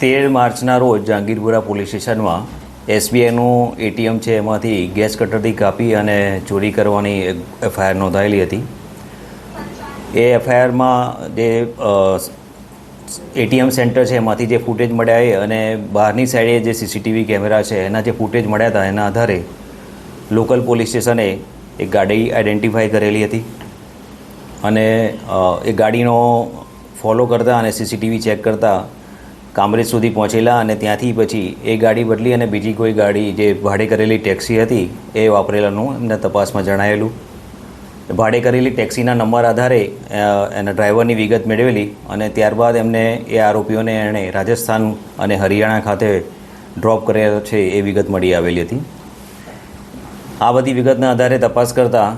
તેર માર્ચના રોજ જહાંગીરપુરા પોલીસ સ્ટેશનમાં એસબીઆઈનું એટીએમ છે, એમાંથી ગેસ કટરથી કાપી અને ચોરી કરવાની એફઆઈઆર નોંધાયેલી હતી. એ એફઆઈઆરમાં જે એટીએમ સેન્ટર છે, એમાંથી જે ફૂટેજ મળ્યા એ અને બહારની સાઈડે જે સીસીટીવી કેમેરા છે, એના જે ફૂટેજ મળ્યા હતા, એના આધારે લોકલ પોલીસ સ્ટેશને એક ગાડી આઈડેન્ટિફાઈ કરેલી હતી અને એ ગાડીનો ફોલો કરતા અને સીસીટીવી ચેક કરતા કામરેજ સુધી પહોંચેલા અને ત્યાંથી પછી એ ગાડી બદલી અને બીજી કોઈ ગાડી જે ભાડે કરેલી ટેક્સી હતી, એ વાપરેલાનું એમને તપાસમાં જણાયેલું. ભાડે કરેલી ટેક્સીના નંબર આધારે એના ડ્રાઈવરની વિગત મેળવેલી અને ત્યારબાદ એમને એ આરોપીઓને એણે રાજસ્થાન અને હરિયાણા ખાતે ડ્રોપ કર્યા છે એ વિગત મળી આવેલી હતી. આ બધી વિગતના આધારે તપાસ કરતાં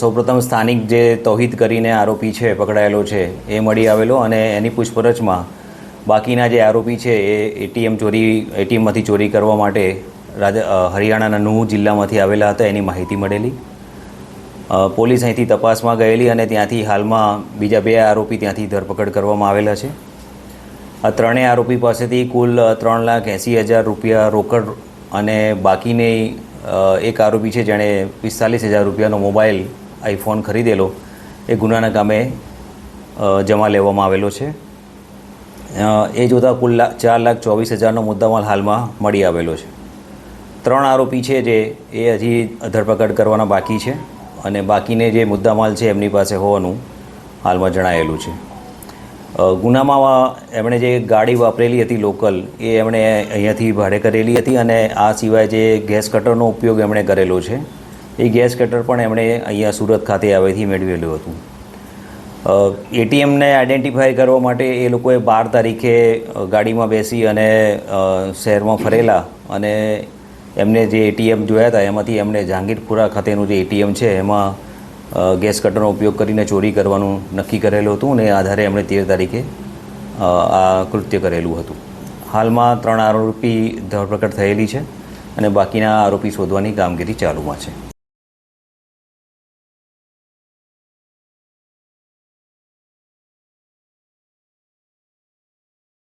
સૌપ્રથમ સ્થાનિક જે તૌહિદ કરીને આરોપી છે, પકડાયેલો છે, એ મળી આવેલો અને એની પૂછપરછમાં બાકીના જે આરોપી છે એ એટીએમ ચોરી, એટીએમમાંથી ચોરી કરવા માટે રાજા હરિયાણાના નુહ જિલ્લામાંથી આવેલા હતા, એની માહિતી મળેલી. પોલીસ અહીંથી તપાસમાં ગયેલી અને ત્યાંથી હાલમાં બીજા બે આરોપી ત્યાંથી ધરપકડ કરવામાં આવેલા છે. આ ત્રણેય આરોપી પાસેથી કુલ ત્રણ લાખ એંસી હજાર રૂપિયા રોકડ અને બાકીની એક આરોપી છે જેણે પિસ્તાલીસ હજાર રૂપિયાનો મોબાઈલ આઈફોન ખરીદેલો, એ ગુનાના કામે જમા લેવામાં આવેલો છે. એ જોતાં કુલ ચાર લાખ ચોવીસ હજારનો મુદ્દામાલ હાલમાં મળી આવેલો છે. ત્રણ આરોપી છે જે એ હજી ધરપકડ કરવાના બાકી છે અને બાકીને જે મુદ્દામાલ છે એમની પાસે હોવાનું હાલમાં જણાયેલું છે. ગુનામાં એમણે જે ગાડી વાપરેલી હતી લોકલ, એ એમણે અહીંયાથી ભાડે કરેલી હતી અને આ સિવાય જે ગેસ કટરનો ઉપયોગ એમણે કરેલો છે. એ ગેસ કટર પણ એમણે અહીંયા સુરત ખાતે આવેથી મેળવેલું હતું. એટીએમને આઈડેન્ટિફાય કરવા માટે એ લોકોએ બાર તારીખે ગાડીમાં બેસી અને શહેરમાં ફરેલા અને એમને જે એટીએમ જોયા હતા, એમાંથી એમણે જહાંગીરપુરા ખાતેનું જે એટીએમ છે, એમાં ગેસ કટરનો ઉપયોગ કરીને ચોરી કરવાનું નક્કી કરેલું હતું અને આધારે એમણે તેર તારીખે આ કૃત્ય કરેલું હતું. હાલમાં ત્રણ આરોપી ધરપકડ થયેલી છે અને બાકીના આરોપી શોધવાની કામગીરી ચાલુમાં છે.